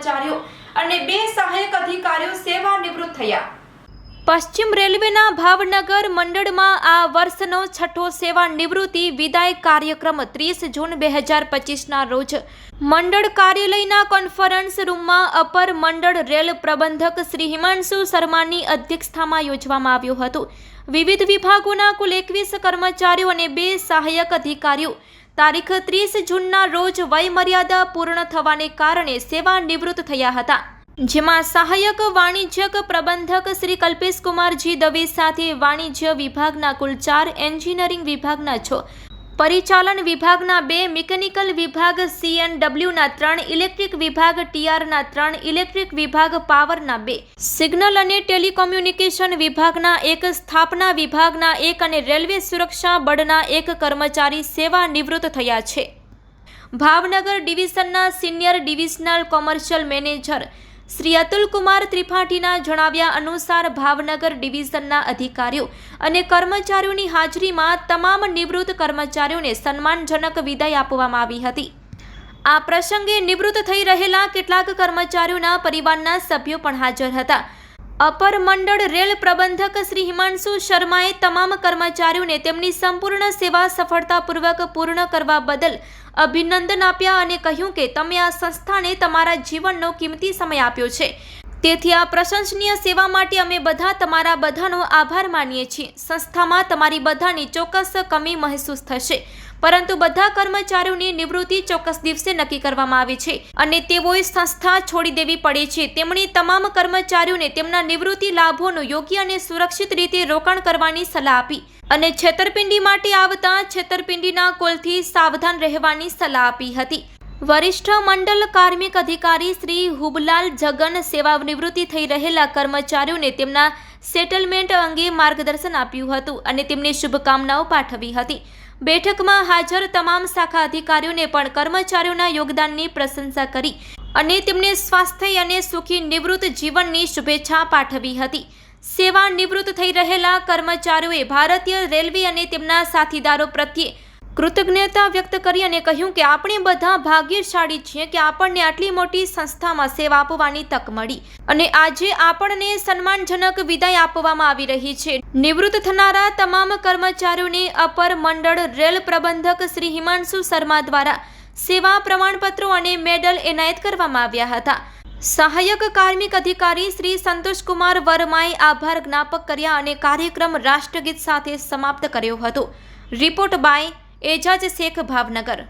કર્મચારીઓ અને બે સહાયક અધિકારીઓ સેવા થયા. પશ્ચિમ રેલવેના ભાવનગર મંડળમાં આ વર્ષનો છઠ્ઠો સેવા વિદાય કાર્યક્રમ ત્રીસ જૂન બે હજાર પચીસના રોજ મંડળ કાર્યાલયના કોન્ફરન્સ રૂમમાં અપર મંડળ રેલ પ્રબંધક શ્રી હિમાંશુ શર્માની અધ્યક્ષતામાં યોજવામાં આવ્યું હતું. વિવિધ વિભાગોના કુલ એકવીસ કર્મચારીઓ અને બે સહાયક અધિકારીઓ તારીખ ત્રીસ જૂનના રોજ વયમર્યાદા પૂર્ણ થવાને કારણે સેવા નિવૃત્ત થયા હતા. જેમાં સહાયક વાણિજ્યક પ્રબંધક શ્રી કલ્પેશ કુમારજી દવે સાથે વાણિજ્ય વિભાગના કુલ ચાર એન્જિનિયરિંગ વિભાગના છ પરિચાલન વિભાગના બે મિકેનિકલ વિભાગ સીએનડબ્લ્યુના ત્રણ, ઇલેક્ટ્રિક વિભાગ ટીઆરના ત્રણ, ઇલેક્ટ્રિક વિભાગ પાવરના બે. સિગ્નલ અને ટેલિકોમ્યુનિકેશન વિભાગના એક, સ્થાપના વિભાગના એક અને રેલવે સુરક્ષા બળના એક કર્મચારી સેવા નિવૃત્ત થયા છે. Bhavnagar ડિવિઝનના senior divisional commercial manager Shri Atulkumar ત્રિપાઠીના જણાવ્યા અનુસાર ભાવનગર ડિવિઝનના અધિકારીઓ અને કર્મચારીઓની હાજરીમાં તમામ નિવૃત્ત કર્મચારીઓને સન્માનજનક વિદાય આપવામાં આવી હતી. આ પ્રસંગે નિવૃત્ત થઈ રહેલા કેટલાક કર્મચારીઓના પરિવારના સભ્યો પણ હાજર હતા. અપર મંડળ રેલ પ્રબંધક શ્રી હિમાંશુ શર્માએ તમામ કર્મચારીઓને તેમની સંપૂર્ણ સેવા સફળતાપૂર્વક પૂર્ણ કરવા બદલ અભિનંદન આપ્યા અને કહ્યું કે તમે આ સંસ્થાને તમારા જીવનનો કિંમતી સમય આપ્યો છે. તેથી આ પ્રશંસનીય સેવા માટે અમે બધા તમારા બધાનો આભાર માનીએ છીએ. સંસ્થામાં તમારી બધાની ચોક્કસ કમી મહેસૂસ થશે. પરંતુ બધા કર્મચારીઓની નિવૃત્તિ ચોક્કસ દિવસે નક્કી કરવામાં આવે છે અને તેઓએ સંસ્થા છોડી દેવી પડે છે. તેમણે તમામ કર્મચારીઓને તેમના નિવૃત્તિ લાભોનું યોગ્ય અને સુરક્ષિત રીતે રોકાણ કરવાની સલાહ આપી અને છેતરપિંડી માટે આવતા છેતરપિંડીના કોલથી સાવધાન રહેવાની સલાહ આપી હતી. વરિષ્ઠ મંડળ કાર્મિક અધિકારી શ્રી હુબલાલ જગન સેવા નિવૃત્તિ થઈ રહેલા કર્મચારીઓને તેમના સેટલમેન્ટ અંગે માર્ગદર્શન આપ્યું હતું અને તેમને શુભકામનાઓ પાઠવી હતી. બેઠકમાં હાજર તમામ શાખા અધિકારીઓને પણ કર્મચારીઓના યોગદાનની પ્રશંસા કરી અને તેમને સ્વાસ્થ્ય અને સુખી નિવૃત્ત જીવનની શુભેચ્છા પાઠવી હતી. સેવા નિવૃત્ત થઈ રહેલા કર્મચારીઓએ ભારતીય રેલવે અને તેમના સાથીદારો પ્રત્યે કૃતજ્ઞતા વ્યક્ત કરી અને કહ્યું કે આપણે બધા ભાગ્યશાળી છીએ કે આપણને આટલી મોટી સંસ્થામાં સેવા આપવાની તક મળી અને આજે આપણને સન્માનજનક વિદાય આપવામાં આવી રહી છે. નિવૃત્ત થનારા તમામ કર્મચારીઓને અપર મંડળ રેલ પ્રબંધક શ્રી હિમાંશુ શર્મા દ્વારા સેવા પ્રમાણપત્રો અને મેડલ એનાયત કરવામાં આવ્યા હતા. સહાયક કાર્મિક અધિકારી શ્રી સંતોષકુમાર વર્માએ આભાર જ્ઞાપક કર્યા અને કાર્યક્રમ રાષ્ટ્રગીત સાથે સમાપ્ત કર્યો હતો. Report by Ejaz Shaikh Bhavnagar